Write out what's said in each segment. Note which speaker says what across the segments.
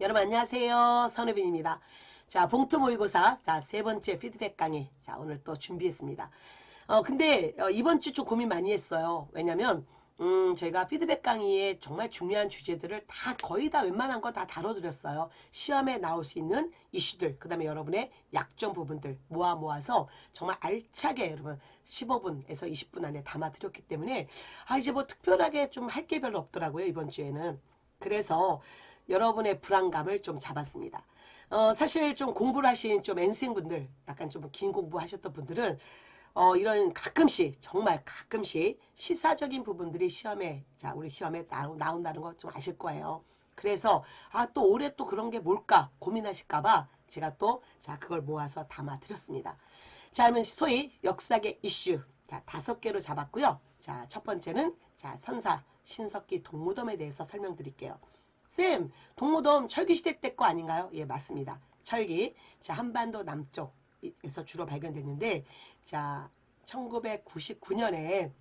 Speaker 1: 여러분 안녕하세요. 선우빈입니다. 자, 봉투 모의고사 자, 세 번째 피드백 강의. 자, 오늘 또 준비했습니다. 어, 근데 어, 이번 주 좀 고민 많이 했어요. 왜냐면 음, 저희가 피드백 강의에 정말 중요한 주제들을 다 거의 다 웬만한 건다 다뤄드렸어요. 시험에 나올 수 있는 이슈들, 그 다음에 여러분의 약점 부분들 모아 모아서 정말 알차게 여러분 15분에서 20분 안에 담아드렸기 때문에 아, 이제 뭐 특별하게 좀 할 게 별로 없더라고요. 이번 주에는. 그래서 여러분의 불안감을 좀 잡았습니다. 어, 사실 좀 공부를 하신 좀 N수생분들, 약간 좀 긴 공부하셨던 분들은 어, 이런 가끔씩, 정말 가끔씩 시사적인 부분들이 시험에, 자, 우리 시험에 나오, 나온다는 거 좀 아실 거예요. 그래서, 아, 또 올해 또 그런 게 뭘까 고민하실까 봐 제가 또, 자, 그걸 모아서 담아 드렸습니다. 자, 그러면 소위 역사계 이슈, 자, 다섯 개로 잡았고요. 자, 첫 번째는, 자, 선사, 신석기 동무덤에 대해서 설명드릴게요. 쌤, 동무덤 철기시대 때 거 아닌가요? 예, 맞습니다. 철기. 자, 한반도 남쪽에서 주로 발견됐는데, 자, 1999년에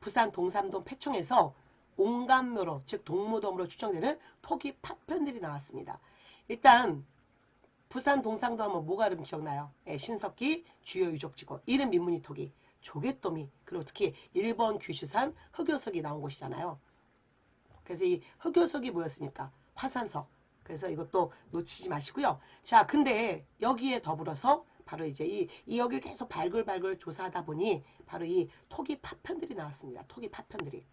Speaker 1: 부산 동삼동 폐총에서 온감묘로, 즉 동무덤으로 추정되는 토기 파편들이 나왔습니다. 일단, 부산 동상도 하면 뭐가 이름 기억나요? 예, 신석기, 주요 유적지고, 이름 민문이 토기, 조개도미, 그리고 특히 일본 규슈산 흑요석이 나온 곳이잖아요. 그래서 이 흑요석이 뭐였습니까? 화산석. 그래서 이것도 놓치지 마시고요. 자, 근데 여기에 더불어서 바로 이제 이, 이 여기를 계속 발굴발굴 조사하다 보니 바로 이 토기 파편들이 나왔습니다. 토기 파편들이.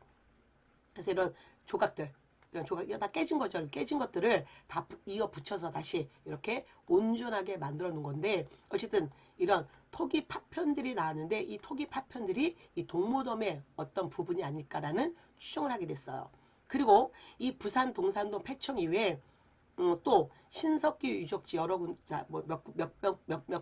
Speaker 1: 그래서 이런 조각들, 이런 조각, 이거 다 깨진 거죠. 깨진 것들을 다 부- 이어 붙여서 다시 이렇게 온전하게 만들어 놓은 건데, 어쨌든 이런 토기 파편들이 나왔는데, 이 토기 파편들이 이 동무덤의 어떤 부분이 아닐까라는 추정을 하게 됐어요. 그리고 이 부산 동산동 폐청 이후에 음, 또 신석기 유적지 여러 군, 자, 뭐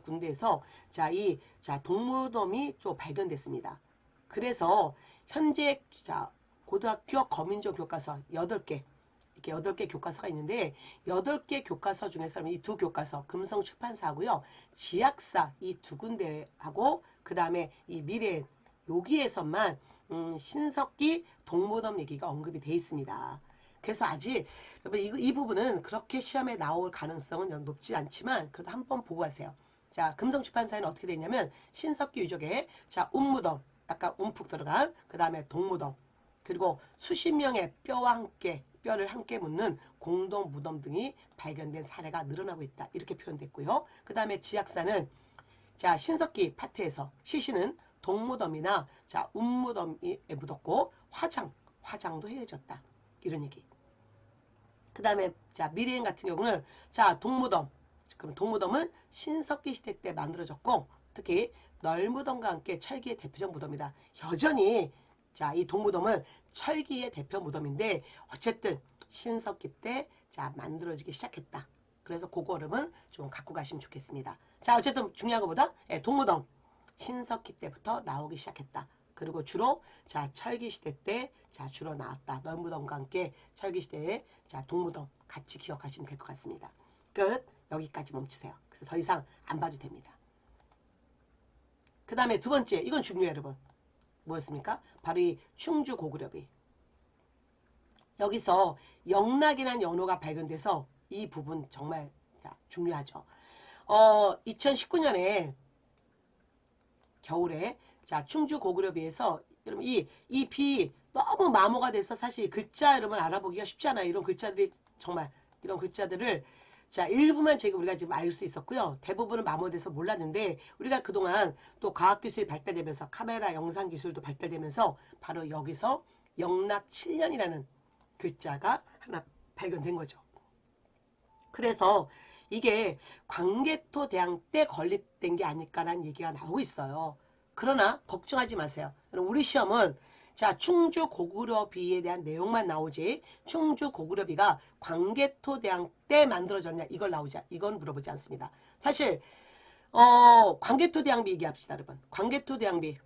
Speaker 1: 군데에서 자, 이, 자, 동무돔이 또 발견됐습니다. 그래서 현재, 자, 고등학교 거민조 교과서 8개, 이렇게 8개 교과서가 있는데, 8개 교과서 중에서 이 두 교과서, 금성 출판사하고요, 지약사 이 두 군데하고, 그 다음에 이 미래, 여기에서만, 음, 신석기 동무덤 얘기가 언급이 돼 있습니다. 그래서 아직 여러분 이, 이 부분은 그렇게 시험에 나올 가능성은 높지 않지만 그래도 한번 보고 가세요. 자 금성출판사에는 어떻게 돼 있냐면 신석기 유적에 자 운무덤 아까 움푹 들어간 그 다음에 동무덤 그리고 수십 명의 뼈와 함께 뼈를 함께 묻는 공동 무덤 등이 발견된 사례가 늘어나고 있다 이렇게 표현됐고요. 그 다음에 지약사는 자 신석기 파트에서 시신은 동무덤이나 자 운무덤에 묻었고 화장 화장도 헤어졌다 이런 얘기. 그 다음에 자 미래인 같은 경우는 자 동무덤 그럼 동무덤은 신석기 시대 때 만들어졌고 특히 널무덤과 함께 철기의 대표적 무덤이다. 여전히 자 이 동무덤은 철기의 대표 무덤인데 어쨌든 신석기 때 자 만들어지기 시작했다. 그래서 그거름은 좀 갖고 가시면 좋겠습니다. 자 어쨌든 중요한 것보다 예, 동무덤 신석기 때부터 나오기 시작했다. 그리고 주로 자 철기 시대 때 자 주로 나왔다. 널무덤과 함께 철기 시대에 자 동무덤 같이 기억하시면 될 것 같습니다. 끝 여기까지 멈추세요. 그래서 더 이상 안 봐도 됩니다. 그 다음에 두 번째 이건 중요해요 여러분. 뭐였습니까? 바로 이 충주 고구려비. 여기서 영락이라는 연호가 발견돼서 이 부분 정말 자, 중요하죠. 어 2019년에 겨울에 자 충주 고구려 비에서 여러분 이이 비 너무 마모가 돼서 사실 글자 여러분 알아보기가 쉽지 않아요. 이런 글자들이 정말 이런 글자들을 자 일부만 저희가 우리가 지금 알 수 있었고요. 대부분은 마모돼서 몰랐는데 우리가 그동안 또 과학기술이 발달되면서 카메라 영상 기술도 발달되면서 바로 여기서 영락 7년이라는 글자가 하나 발견된 거죠. 그래서 이게 광개토 대왕 때 건립된 게 아닐까라는 얘기가 나오고 있어요. 그러나 걱정하지 마세요. 우리 시험은 자 충주 고구려비에 대한 내용만 나오지 충주 고구려비가 광개토 대왕 때 만들어졌냐 이걸 나오지 이건 물어보지 않습니다. 사실 어 광개토 대왕비 얘기합시다 여러분. 광개토 대왕비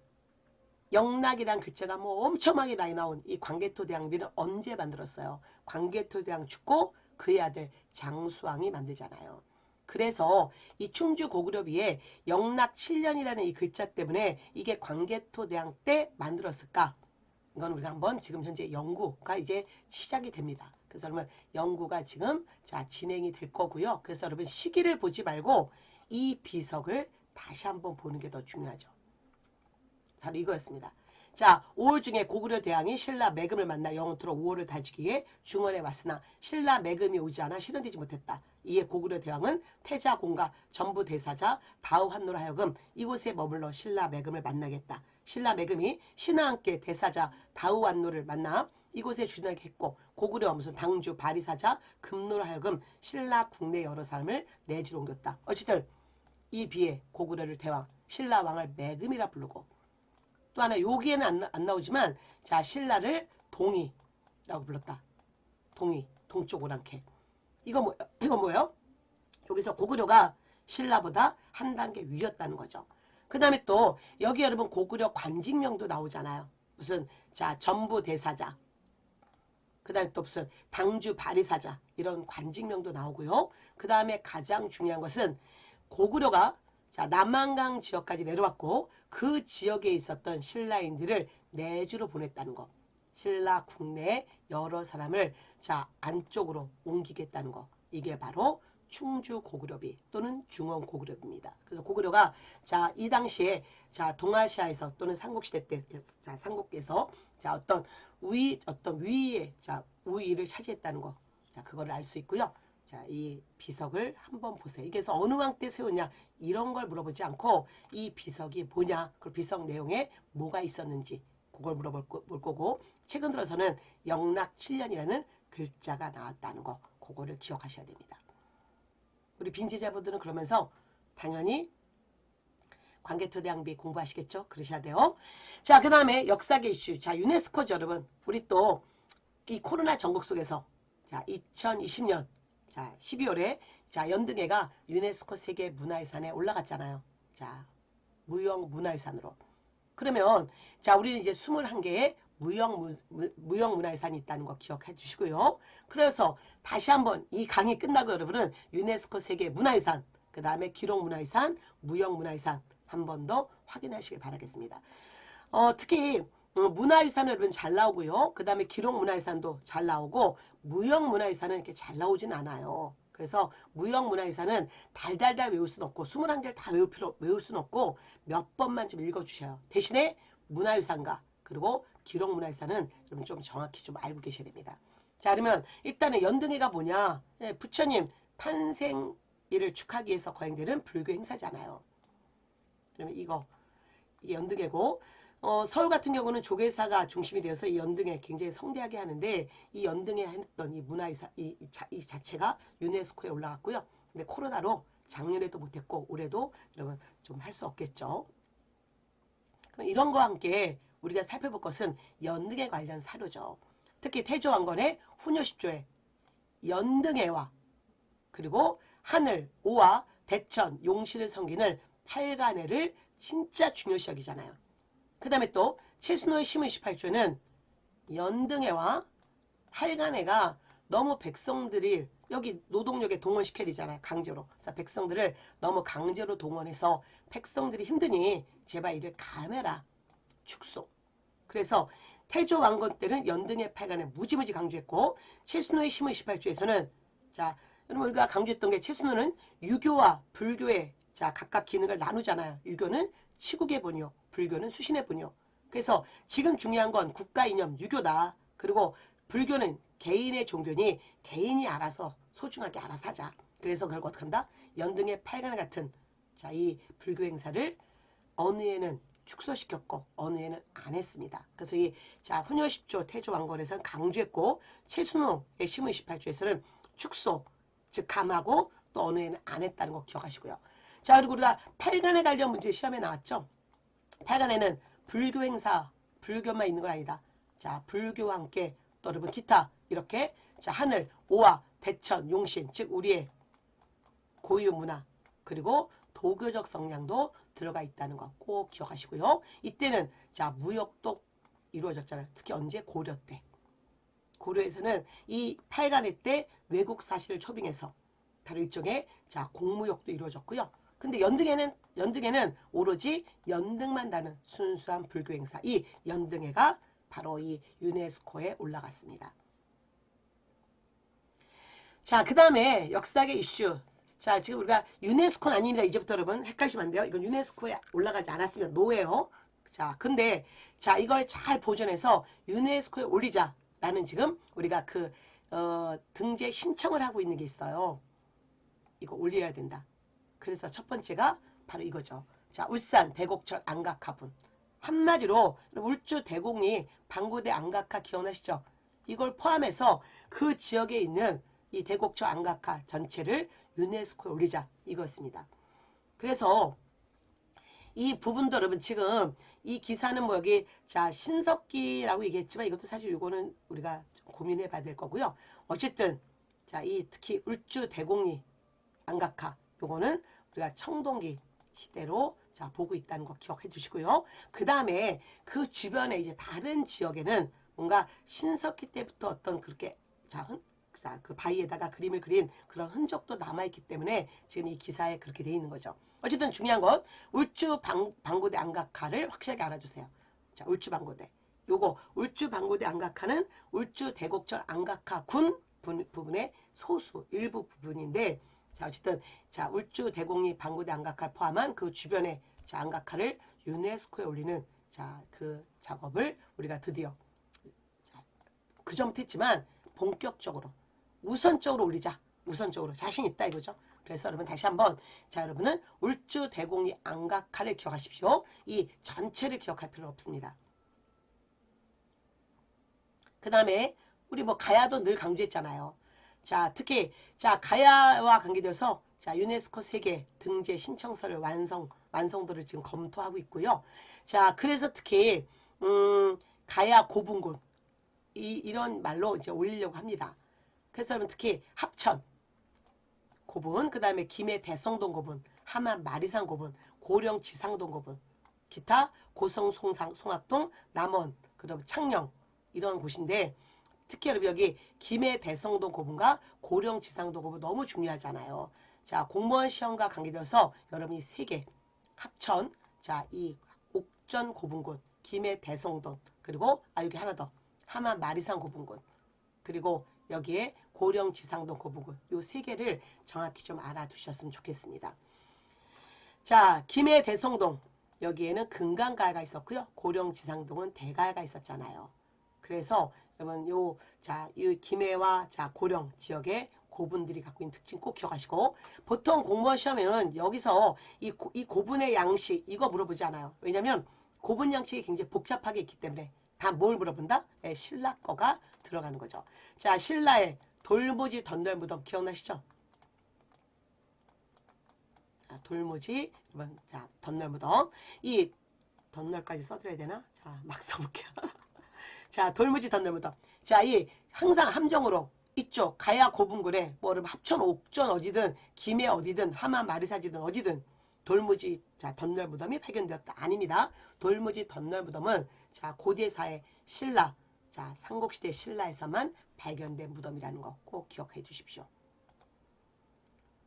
Speaker 1: 영락이란 글자가 뭐 엄청나게 많이 나온 이 광개토 대왕비는 언제 만들었어요? 광개토 대왕 죽고 그의 아들 장수왕이 만들잖아요. 그래서 이 충주 고구려비에 영락 7년이라는 이 글자 때문에 이게 광개토 대왕 때 만들었을까? 이건 우리가 한번 지금 현재 연구가 이제 시작이 됩니다. 그래서 여러분 연구가 지금 자 진행이 될 거고요. 그래서 여러분 시기를 보지 말고 이 비석을 다시 한번 보는 게 더 중요하죠. 바로 이거였습니다. 자, 5월 중에 고구려 대왕이 신라 매금을 만나 영원토록 우호를 다지기에 중원에 왔으나 신라 매금이 오지 않아 실현되지 못했다. 이에 고구려 대왕은 태자 공가 전부 대사자 다우 환노로 하여금 이곳에 머물러 신라 매금을 만나겠다. 신라 매금이 신하와 함께 대사자 다우 환노를 만나 이곳에 주둔하게 했고 고구려 무슨 당주 바리사자 금노로 하여금 신라 국내 여러 사람을 내주로 옮겼다. 어쨌든 이 비에 고구려를 대왕 신라 왕을 매금이라 부르고 또 하나 여기에는 안, 나- 안 나오지만 자 신라를 동이라고 불렀다. 동이 동쪽 오랑캐. 이거 뭐 이거 뭐예요? 여기서 고구려가 신라보다 한 단계 위였다는 거죠. 그 다음에 또 여기 여러분 고구려 관직명도 나오잖아요. 무슨 자 전부 대사자. 그 다음에 또 무슨 당주 바리사자 이런 관직명도 나오고요. 그 다음에 가장 중요한 것은 고구려가 자 남한강 지역까지 내려왔고 그 지역에 있었던 신라인들을 내주로 보냈다는 거. 신라 국내 여러 사람을 자 안쪽으로 옮기겠다는 거. 이게 바로 충주 고구려비 또는 중원 고구려비입니다. 그래서 고구려가 자 이 당시에 자 동아시아에서 또는 삼국시대 때자 삼국에서 자 어떤 우위 어떤 위에 자 우위를 차지했다는 거. 자 그거를 알수 있고요. 자, 이 비석을 한번 보세요. 이게 어느 왕 때 세웠냐 이런 걸 물어보지 않고 이 비석이 뭐냐 그 비석 내용에 뭐가 있었는지 그걸 물어볼 거, 볼 거 고 최근 들어서는 영락 7년이라는 글자가 나왔다는 거 그거를 기억하셔야 됩니다. 우리 빈지자분들은 그러면서 당연히 관계토대양비 공부하시겠죠? 그러셔야 돼요. 자, 그 다음에 역사계 이슈. 자, 유네스코죠, 여러분. 우리 또 이 코로나 전국 속에서 자, 2020년 자, 12월에 자 연등해가 유네스코 세계 문화유산에 올라갔잖아요. 자, 무형 문화유산으로. 그러면 자 우리는 이제 21개의 무형, 무, 무형 문화유산이 있다는 거 기억해 주시고요. 그래서 다시 한번 이 강의 끝나고 여러분은 유네스코 세계 문화유산, 그 다음에 기록 문화유산, 무형 문화유산 한 번 더 확인하시길 바라겠습니다. 어, 특히 문화유산은 여러분 잘 나오고요. 그 다음에 기록 문화유산도 잘 나오고 무형 문화유산은 이렇게 잘 나오진 않아요. 그래서 무형 문화유산은 달달달 외울 수는 없고 21개를 다 외울 필요 외울 수는 없고 몇 번만 좀 읽어 주셔요. 대신에 문화유산과 그리고 기록 문화유산은 여러분 좀 정확히 좀 알고 계셔야 됩니다. 자 그러면 일단은 연등회가 뭐냐? 예, 부처님 탄생일을 축하하기 위해서 거행되는 불교 행사잖아요. 그러면 이거 이게 연등회고 어, 서울 같은 경우는 조계사가 중심이 되어서 이 연등회 굉장히 성대하게 하는데 이 연등회 했던 이 문화유산 이, 이, 자, 이 자체가 유네스코에 올라갔고요. 근데 코로나로 작년에도 못했고 올해도 여러분 좀 할 수 없겠죠. 그럼 이런 거와 함께 우리가 살펴볼 것은 연등회 관련 사료죠. 특히 태조왕건의 훈효십조에 연등회와 그리고 하늘, 오와 대천, 용신을 섬기는 팔간회를 진짜 중요시 여기잖아요. 그 다음에 또 최순호의 심의 18조는 연등회와 팔간회가 너무 백성들이 여기 노동력에 동원시켜야 되잖아요. 강제로. 그래서 백성들을 너무 강제로 동원해서 백성들이 힘드니 제발 이를 감해라. 축소. 그래서 태조 왕건 때는 연등회 팔간회 무지무지 강조했고 최순호의 심의 18조에서는 자 여러분 우리가 강조했던 게 최순호는 유교와 불교의 자 각각 기능을 나누잖아요. 유교는 치국의 본이요. 불교는 수신의 본이요. 그래서 지금 중요한 건 국가 이념 유교다. 그리고 불교는 개인의 종교니 개인이 알아서 소중하게 알아서 하자. 그래서 결국 어떻게 한다? 연등의 팔간 같은 자 이 불교 행사를 어느 해는 축소시켰고 어느 해는 안 했습니다. 그래서 이자 훈요 10조 태조 왕건에서는 강조했고 최순호의 심의 18조에서는 축소 즉 감하고 또 어느 해는 안 했다는 거 기억하시고요. 자 그리고 우리가 팔간에 관련 문제 시험에 나왔죠. 팔간에는 불교 행사 불교만 있는 건 아니다. 자 불교와 함께 또 여러분 기타 이렇게 자 하늘 오와 대천 용신 즉 우리의 고유 문화 그리고 도교적 성향도 들어가 있다는 거 꼭 기억하시고요. 이때는 자 무역도 이루어졌잖아요. 특히 언제 고려 때. 고려에서는 이 팔간회 때 외국 사실을 초빙해서 바로 일종의 자 공무역도 이루어졌고요. 근데 연등에는 연등에는 오로지 연등만 다는 순수한 불교 행사. 이 연등회가 바로 이 유네스코에 올라갔습니다. 자, 그 다음에 역사계 이슈. 자, 지금 우리가 유네스코는 아닙니다. 이제부터 여러분 헷갈리시면 안 돼요. 이건 유네스코에 올라가지 않았으면 노예요. 자, 근데 자, 이걸 잘 보존해서 유네스코에 올리자라는 지금 우리가 그 어, 등재 신청을 하고 있는 게 있어요. 이거 올려야 된다. 그래서 첫 번째가 바로 이거죠. 자, 울산 대곡천 안각화분. 한마디로 울주 대곡리 방구대 안각화 기억나시죠? 이걸 포함해서 그 지역에 있는 이 대곡천 안각화 전체를 유네스코에 올리자 이거였습니다. 그래서 이 부분도 여러분 지금 이 기사는 뭐 여기 자 신석기라고 얘기했지만 이것도 사실 이거는 우리가 좀 고민해 봐야 될 거고요. 어쨌든 자 이 특히 울주 대곡리 안각화 요거는 우리가 청동기 시대로 자 보고 있다는 거 기억해 두시고요. 그 다음에 그 주변에 이제 다른 지역에는 뭔가 신석기 때부터 어떤 그렇게 자, 흔, 자, 그 바위에다가 그림을 그린 그런 흔적도 남아있기 때문에 지금 이 기사에 그렇게 돼 있는 거죠. 어쨌든 중요한 건 울주 방, 방고대 안각화를 확실하게 알아주세요. 자, 울주 방고대. 요거 울주 방고대 안각화는 울주 대곡절 안각화 군 부- 부분의 소수 일부 부분인데 자 어쨌든 자 울주 대곡리 방고대 안각화를 포함한 그 주변의 자 안각화를 유네스코에 올리는 자 그 작업을 우리가 드디어 자, 그 전부터 했지만 본격적으로 우선적으로 올리자 우선적으로 자신 있다 이거죠. 그래서 여러분 다시 한번 자 여러분은 울주 대곡리 안각화를 기억하십시오. 이 전체를 기억할 필요 없습니다. 그 다음에 우리 뭐 가야도 늘 강조했잖아요. 자 특히 자 가야와 관계돼서 자 유네스코 세계 등재 신청서를 완성 완성도를 지금 검토하고 있고요. 자 그래서 특히 음 가야 고분군 이 이런 말로 이제 올리려고 합니다. 그래서 여러분 특히 합천 고분, 그 다음에 김해 대성동 고분, 함안 마리산 고분, 고령 지상동 고분, 기타 고성 송상 송악동, 남원, 그다음 창녕 이런 곳인데 특히 여러분 여기 김해 대성동 고분과 고령 지상동 고분 너무 중요하잖아요. 자 공무원 시험과 관계되어서 여러분이 세 개 합천 자이 옥전 고분군, 김해 대성동 그리고 아 여기 하나 더 함안 마리산 고분군 그리고 여기에 고령 지상동 고부군 요 세 개를 정확히 좀 알아두셨으면 좋겠습니다. 자, 김해 대성동 여기에는 금강가야가 있었고요. 고령 지상동은 대가야가 있었잖아요. 그래서 여러분 요 자, 이 김해와 자 고령 지역의 고분들이 갖고 있는 특징 꼭 기억하시고 보통 공무원 시험에는 여기서 이, 고, 이 고분의 양식 이거 물어보지 않아요. 왜냐면 고분 양식이 굉장히 복잡하게 있기 때문에 다 뭘 물어본다? 예, 신라 거가 들어가는 거죠. 자, 신라의 돌무지 덧널 무덤 기억나시죠? 자, 돌무지 이번 자 덧널 무덤 이 덧널까지 써드려야 되나? 자, 막 써볼게요. 자, 돌무지 덧널 무덤. 자, 이 항상 함정으로 이쪽 가야 고분군에 뭐 여러분 합천 옥전 어디든 김해 어디든 하마 마리사지든 어디든 돌무지 자 덧널 무덤이 발견되었다 아닙니다. 돌무지 덧널 무덤은 자 고대사의 신라 자 삼국시대 신라에서만 발견된 무덤이라는 거 꼭 기억해 주십시오.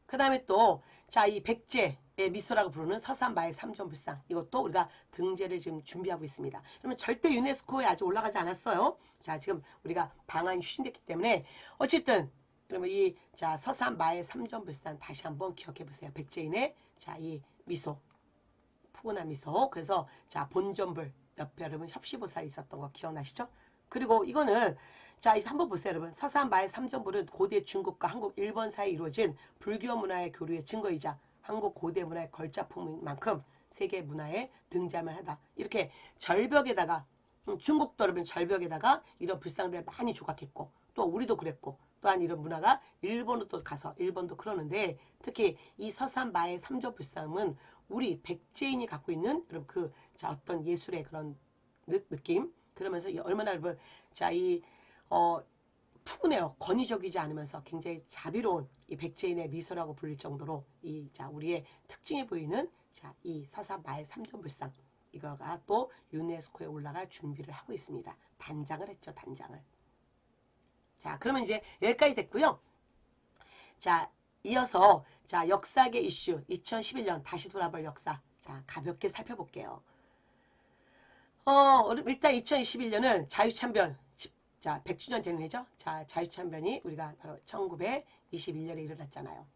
Speaker 1: 그 다음에 또, 자, 이 백제 의 미소라고 부르는 서산마의 삼존불상. 이것도 우리가 등재를 지금 준비하고 있습니다. 그러면 절대 유네스코에 아직 올라가지 않았어요. 자, 지금 우리가 방안이 추진됐기 때문에 어쨌든 그러면 이, 자, 서산마의 삼존불상 다시 한번 기억해 보세요. 백제인의, 자, 이 미소. 푸근한 미소. 그래서, 자, 본전불. 옆에 여러분 협시보살이 있었던 거 기억나시죠? 그리고 이거는 자, 이제 한번 보세요, 여러분. 서산 마의 삼전불은 고대 중국과 한국, 일본 사이에 이루어진 불교 문화의 교류의 증거이자 한국 고대 문화의 걸작품인 만큼 세계 문화에 등장을 하다. 이렇게 절벽에다가 음, 중국도 여러분 절벽에다가 이런 불상들 많이 조각했고 또 우리도 그랬고 또한 이런 문화가 일본으로 또 가서 일본도 그러는데 특히 이 서산 마의 삼전 불상은 우리 백제인이 갖고 있는 그런 그 자, 어떤 예술의 그런 느, 느낌 그러면서 이 얼마나 여러분 자이 어, 푸근해요. 권위적이지 않으면서 굉장히 자비로운 이 백제인의 미소라고 불릴 정도로 이, 자, 우리의 특징이 보이는 자, 이 서산 마의 삼전불상. 이거가 또 유네스코에 올라갈 준비를 하고 있습니다. 단장을 했죠, 단장을. 자, 그러면 이제 여기까지 됐고요. 자, 이어서 자, 역사계 이슈 2011년 다시 돌아볼 역사. 자, 가볍게 살펴볼게요. 어, 일단 2021년은 자유참변, 십- 자, 100주년 되는 해죠. 자, 자유참변이 우리가 바로 1921년에 일어났잖아요.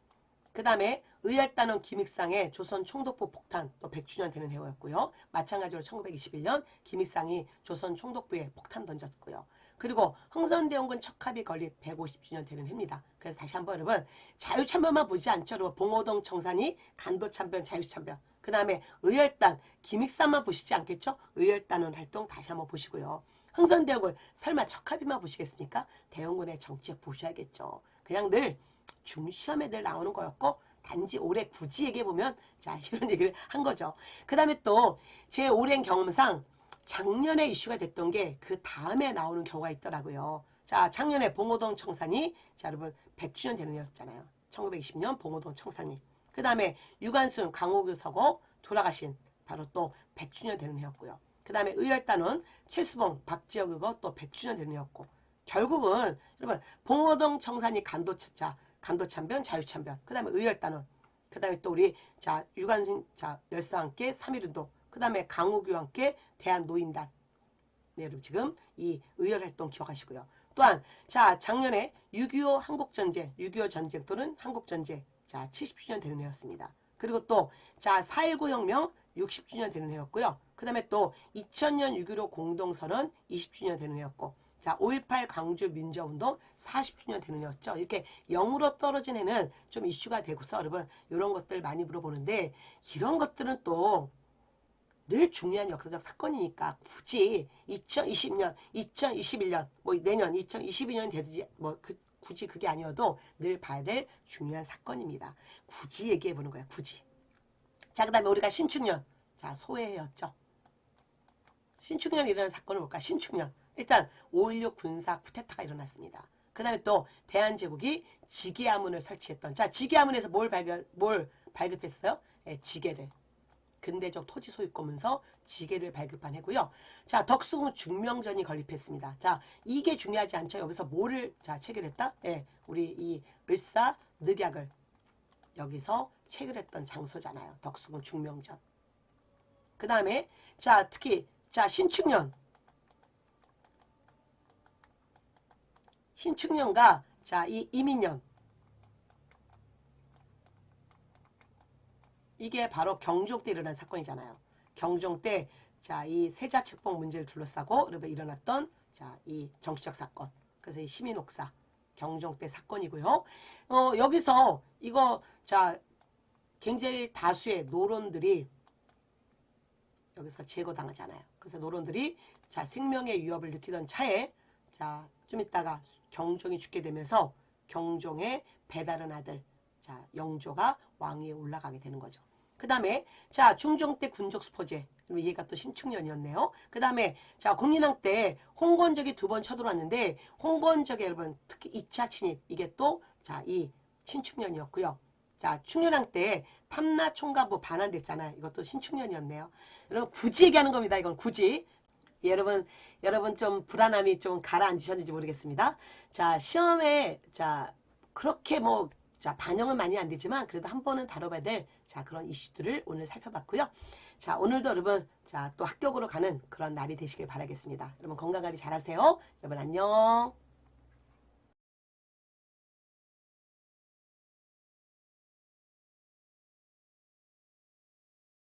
Speaker 1: 그 다음에 의열단원 김익상의 조선 총독부 폭탄 또 100주년 되는 해였고요. 마찬가지로 1921년 김익상이 조선 총독부에 폭탄 던졌고요. 그리고 흥선대원군 척합이 건립 150주년 되는 해입니다. 그래서 다시 한번 여러분 자유참변만 보지 않죠. 여러분 봉오동 청산이 간도참변 자유참변 그 다음에 의열단 김익상만 보시지 않겠죠. 의열단원 활동 다시 한번 보시고요. 흥선대원군 설마 척합이만 보시겠습니까? 대원군의 정책 보셔야겠죠. 그냥 늘 중시험에 늘 나오는 거였고 단지 올해 굳이 얘기해 보면 자 이런 얘기를 한 거죠. 그 다음에 또 제 오랜 경험상 작년에 이슈가 됐던 게 그 다음에 나오는 경우가 있더라고요. 자 작년에 봉오동 청산이 자 여러분 100주년 되는 해였잖아요. 1920년 봉오동 청산이. 그 다음에 유관순 강호규 서고 돌아가신 바로 또 100주년 되는 해였고요. 그 다음에 의열단원 최수봉 박지혁 의거 또 100주년 되는 해였고 결국은 여러분 봉오동 청산이 간도차 간도참변 자유참변 그 다음에 의열단원 그 다음에 또 우리 자 유관순 자 열사와 함께 3.1운동 그 다음에 강호규와 함께 대한노인단. 네 여러분 지금 이 의열활동 기억하시고요. 또한 자 작년에 6.25 한국전쟁 6.25 전쟁 또는 한국전쟁 자 70주년 되는 해였습니다. 그리고 또 자 4.19 혁명 60주년 되는 해였고요 그 다음에 또 2000년 6.15 공동선언 20주년 되는 해였고 자, 5.18 광주 민주운동 40주년 되는 해였죠. 이렇게 0으로 떨어진 해는 좀 이슈가 되고서 여러분 이런 것들 많이 물어보는데 이런 것들은 또 늘 중요한 역사적 사건이니까 굳이 2020년, 2021년, 뭐 내년 2022년 되든지 뭐 그, 굳이 그게 아니어도 늘 봐야 될 중요한 사건입니다. 굳이 얘기해 보는 거야. 굳이. 자, 그 다음에 우리가 신축년. 자, 소해였죠. 신축년 일어난 사건을 볼까? 신축년. 일단 5.16 군사 쿠데타가 일어났습니다. 그 다음에 또 대한제국이 지게아문을 설치했던 자 지게아문에서 뭘 발견 뭘 발급했어요? 예, 지게를 근대적 토지 소유권문서 지게를 발급한 해고요. 자 덕수궁 중명전이 건립했습니다. 자 이게 중요하지 않죠? 여기서 뭐를 자 체결했다? 예, 우리 이 을사 늑약을 여기서 체결했던 장소잖아요. 덕수궁 중명전. 그 다음에 자 특히 자 신축년 신축년과 자 이 이민년 이게 바로 경종 때 일어난 사건이잖아요. 경종 때 자 이 세자 책봉 문제를 둘러싸고 일어났던 자 이 정치적 사건. 그래서 이 시민 옥사 경종 때 사건이고요. 어 여기서 이거 자 굉장히 다수의 노론들이 여기서 제거당하잖아요. 그래서 노론들이 자 생명의 위협을 느끼던 차에 자좀 있다가 경종이 죽게 되면서 경종의 배다른 아들 자 영조가 왕위에 올라가게 되는 거죠. 그 다음에 자 중종 때 군적 수포제 얘가 또 신축년이었네요. 그 다음에 자 국민왕 때 홍건적이 두 번 쳐들어왔는데 홍건적의 여러분 특히 2차 침입 이게 또 자 이 신축년이었고요. 자 충렬왕 때 탐나 총가부 반환됐잖아요. 이것도 신축년이었네요. 여러분 굳이 얘기하는 겁니다. 이건 굳이. 여러분 여러분 좀 불안함이 좀 가라앉으셨는지 모르겠습니다. 자 시험에 자 그렇게 뭐 자 반영은 많이 안 되지만 그래도 한 번은 다뤄봐야 될 자 그런 이슈들을 오늘 살펴봤고요. 자 오늘도 여러분 자 또 합격으로 가는 그런 날이 되시길 바라겠습니다. 여러분 건강 관리 잘하세요. 여러분 안녕.